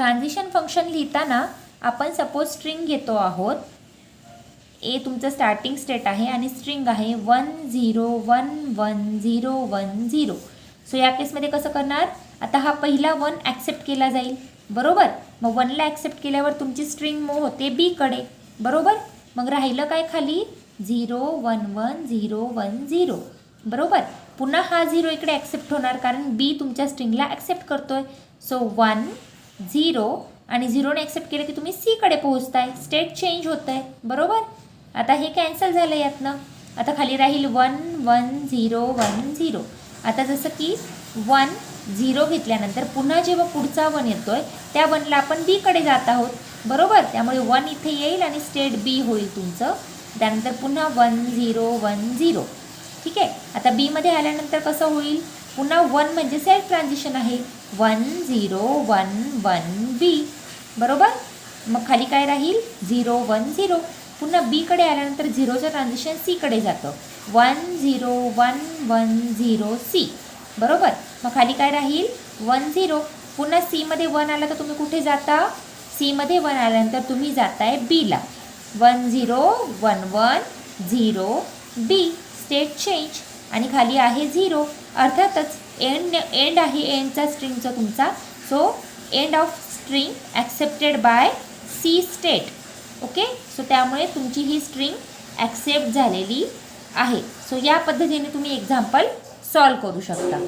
Transition function लिहिताना आपण suppose string घेतो आहोत. ए तुमचं स्टार्टिंग स्टेट आहे आणि स्ट्रिंग आहे one zero one one zero one zero so या केसमध्ये कसं करणार? आता हा पहिला वन ॲक्सेप्ट केला जाईल. बरोबर? मग वनला ॲक्सेप्ट केल्यावर तुमची स्ट्रिंग मूव होते बीकडे बरोबर? मग राहिलं काय खाली? Zero one one zero one zero बरोबर? पुन्हा हा झिरो इकडे ॲक्सेप्ट होणार कारण बी तुमच्या स्ट्रिंगला ॲक्सेप्ट करतो आहे सो वन झिरो आणि झिरोने ॲक्सेप्ट केलं की तुम्ही सीकडे पोहोचताय. स्टेट चेंज होत आहे बरोबर? आता हे कॅन्सल झालं यातनं. आता खाली राहील one one zero one zero आता जसं की वन झिरो घेतल्यानंतर पुन्हा जेव्हा पुढचा वन येतो आहे त्या वनला आपण बीकडे जात आहोत. बरोबर? त्यामुळे वन इथे येईल आणि स्टेट बी होईल तुमचं. त्यानंतर पुन्हा वन झिरो वन झिरो ठीक आहे? आता बीमध्ये आल्यानंतर कसं होईल? पुन्हा वन म्हणजे सेल्फ ट्रान्झिशन आहे. One zero one one B बरोबर? मग खाली काय राहील? झिरो वन झिरो पुन्हा बीकडे आल्यानंतर झिरोचं ट्रान्झिशन सीकडे जातं. One zero one one zero C बरोबर? मग खाली काय राहील? वन झिरो पुन्हा सीमध्ये वन आला तर तुम्ही कुठे जाता? सीमध्ये वन आल्यानंतर तुम्ही जाताय बीला one zero one one zero B state change आणि खाली आहे झिरो अर्थातच एंड एंड आहे एंडचा स्ट्रिंगचा तुमचा so end of string accepted by C state okay so त्यामुळे तुमची ही स्ट्रिंग ॲक्सेप्ट झालेली आहे. सो या पद्धतीने तुम्ही एक्झाम्पल सॉल्व करू शकता.